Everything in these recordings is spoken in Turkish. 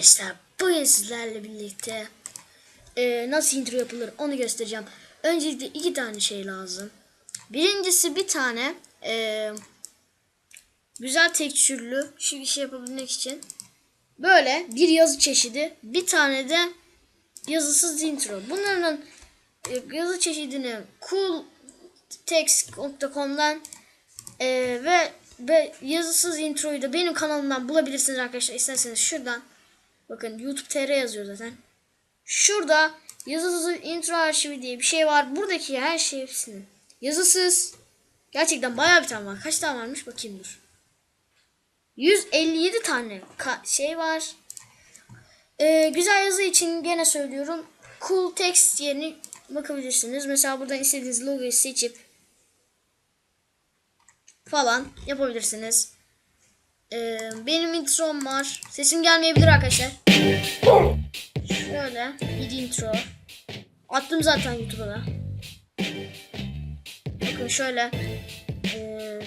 arkadaşlar bugün sizlerle birlikte e, nasıl intro yapılır onu göstereceğim. Öncelikle iki tane şey lazım. Birincisi bir tane e, güzel tekstürlü şu işi yapabilmek için böyle bir yazı çeşidi bir tane de yazısız intro. Bunların e, yazı çeşidini cooltext.com'dan e, ve ve yazısız introyu da benim kanalımdan bulabilirsiniz arkadaşlar. İsterseniz şuradan bakın YouTube TR yazıyor zaten. Şurada yazısız intro arşivi diye bir şey var. Buradaki her şey hepsinin yazısız. Gerçekten bayağı bir tane var. Kaç tane varmış bakayım dur. 157 tane şey var. Ee, güzel yazı için gene söylüyorum. Cool text yerine bakabilirsiniz. Mesela buradan istediğiniz logoyu seçip falan yapabilirsiniz. Ee, benim introm var. Sesim gelmeyebilir arkadaşlar. Şöyle bir intro. Attım zaten YouTube'a da. Bakın şöyle ee,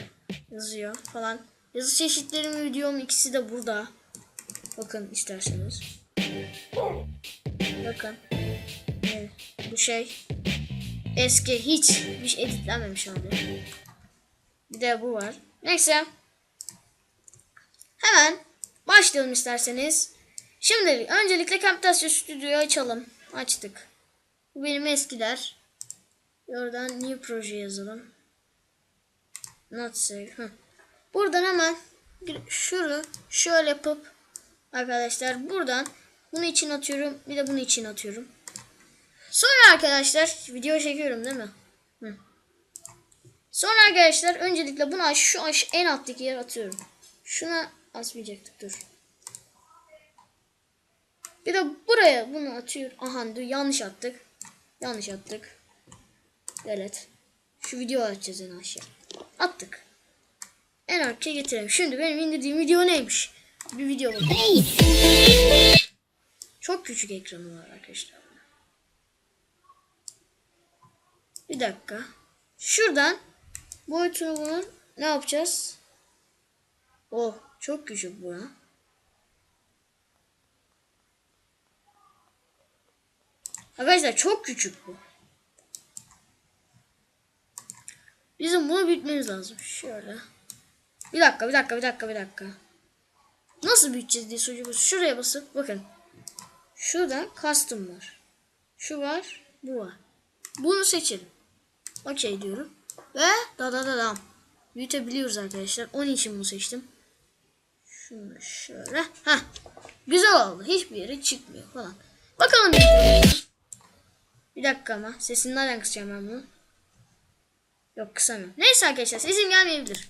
yazıyor falan. Yazı çeşitlerim videom ikisi de burada. Bakın isterseniz. Bakın. Ee, bu şey eski hiç bir şey editlenmemiş hali. Bir de bu var. Neyse. Hemen başlayalım isterseniz. Şimdi öncelikle Camtasia Studio'yu açalım. Açtık. Bu benim eskiler. Oradan new proje yazalım. Not save. Buradan hemen şunu şöyle yapıp arkadaşlar buradan bunu için atıyorum. Bir de bunu için atıyorum. Sonra arkadaşlar video çekiyorum değil mi? Hı. Sonra arkadaşlar öncelikle bunu şu en alttaki yer atıyorum. Şuna asmayacaktık dur. Bir de buraya bunu atıyorum. Aha dur yanlış attık. Yanlış attık. Evet. Şu video atacağız en aşağı. Attık. En arkaya getirelim. Şimdi benim indirdiğim video neymiş? Bir video bakın. Çok küçük ekranı var arkadaşlar. Bir dakika. Şuradan boyutunu bunun ne yapacağız? Oh çok küçük bu ya. Arkadaşlar çok küçük bu. Bizim bunu bitmemiz lazım. Şöyle. Bir dakika, bir dakika, bir dakika, bir dakika. Nasıl büyüteceğiz diye soruyoruz. Şuraya basıp bakın. Şurada custom var. Şu var, bu var. Bunu seçelim. Okey diyorum. Ve da da da da. Büyütebiliyoruz arkadaşlar. Onun için bunu seçtim. Şunu şöyle. Ha. Güzel oldu. Hiçbir yere çıkmıyor falan. Bakalım. Bir dakika ama. Sesini nereden kısacağım ben bunu? Yok kısamıyorum. Neyse arkadaşlar sesim gelmeyebilir.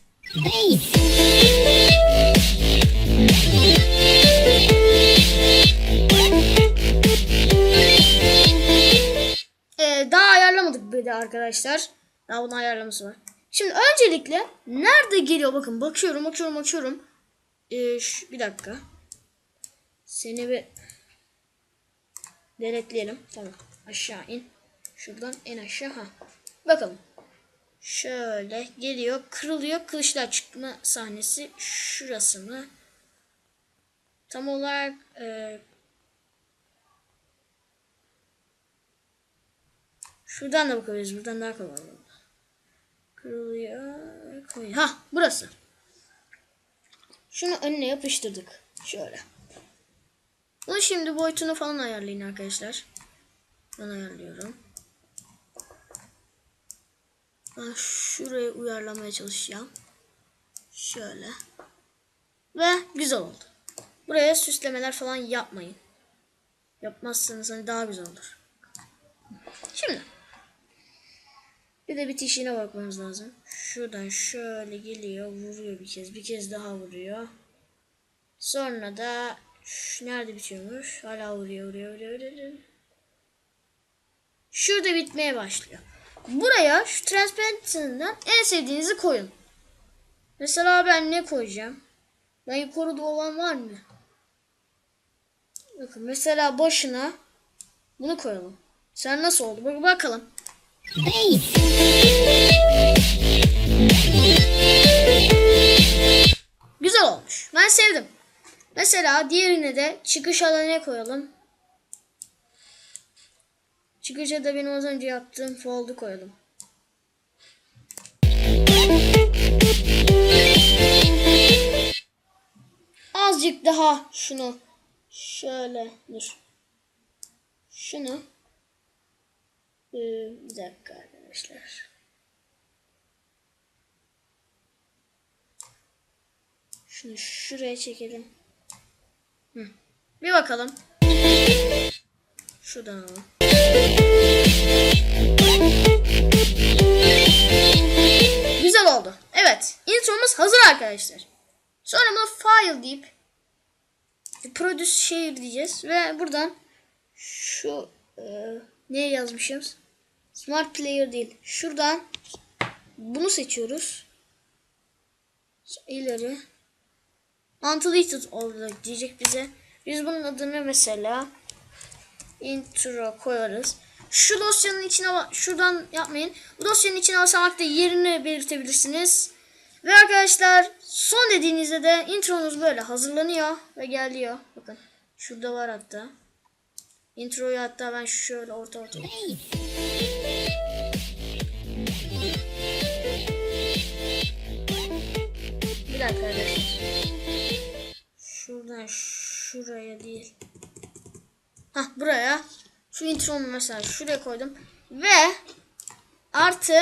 Ee, daha ayarlamadık bir de arkadaşlar. Daha bunun ayarlaması var. Şimdi öncelikle nerede geliyor bakın bakıyorum bakıyorum bakıyorum. Ee, şu, bir dakika. Seni bir deletleyelim. Tamam. Aşağı in. Şuradan en aşağı. Ha. Bakalım. Şöyle geliyor. Kırılıyor. Kılıçlar çıkma sahnesi. Şurası mı? Tam olarak e, şuradan da bakabiliriz. Buradan daha kolay. Kırılıyor. Koyuyor. Ha burası. Şunu önüne yapıştırdık. Şöyle. Bunu şimdi boyutunu falan ayarlayın arkadaşlar. Ben ayarlıyorum. Ben şuraya uyarlamaya çalışacağım. Şöyle. Ve güzel oldu. Buraya süslemeler falan yapmayın. Yapmazsanız hani daha güzel olur. Şimdi. Bir de bitişine bakmamız lazım. Şuradan şöyle geliyor. Vuruyor bir kez. Bir kez daha vuruyor. Sonra da şu, nerede bitiyormuş? Hala vuruyor, vuruyor, vuruyor, vuruyor. Şurada bitmeye başlıyor. Buraya şu transparency'nden en sevdiğinizi koyun. Mesela ben ne koyacağım? Ben yukarıda olan var mı? Bakın mesela başına bunu koyalım. Sen nasıl oldu? Bak bakalım. Güzel olmuş. Ben sevdim. Mesela diğerine de çıkış alanına koyalım. Çıkışa da benim az önce yaptığım fold'u koyalım. Azıcık daha şunu şöyle dur. Şunu Ee, bir dakika arkadaşlar. Şunu şuraya çekelim. Hı. Bir bakalım. Şuradan alalım. Güzel oldu. Evet. Intromuz hazır arkadaşlar. Sonra bunu file deyip produce share diyeceğiz ve buradan şu e, neye yazmışız? Smart player değil. Şuradan bunu seçiyoruz. İleri. Untitled oldu diyecek bize. Biz bunun adını mesela intro koyarız. Şu dosyanın içine şuradan yapmayın. Bu dosyanın içine basamak da yerini belirtebilirsiniz. Ve arkadaşlar son dediğinizde de intronuz böyle hazırlanıyor ve geliyor. Bakın şurada var hatta. Introyu hatta ben şöyle orta orta. Bir dakika arkadaşlar. Şuradan şuraya değil. Hah buraya. Şu intromu mesela şuraya koydum. Ve artı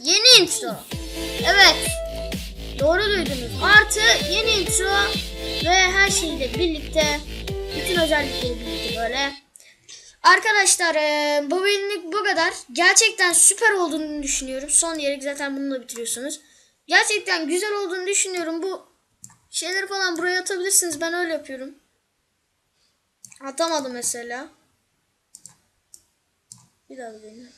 yeni intro. Evet. Doğru duydunuz. Artı yeni intro ve her şeyle birlikte bütün özellikleri birlikte böyle. Arkadaşlar eee, bu bölümlük bu kadar. Gerçekten süper olduğunu düşünüyorum. Son diyerek zaten bununla bitiriyorsunuz. Gerçekten güzel olduğunu düşünüyorum. Bu şeyleri falan buraya atabilirsiniz. Ben öyle yapıyorum. Atamadım mesela. Bir daha deneyim.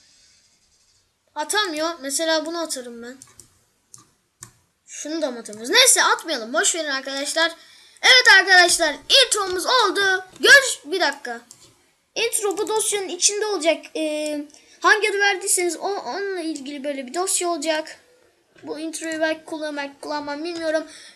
Atamıyor. Mesela bunu atarım ben. Şunu da mı atamıyoruz? Neyse atmayalım. Boş verin arkadaşlar. Evet arkadaşlar intromuz oldu. Görüş bir dakika. Intro bu dosyanın içinde olacak. Ee, hangi adı verdiyseniz o, onunla ilgili böyle bir dosya olacak. Bu introyu belki kullanmak kullanmam bilmiyorum.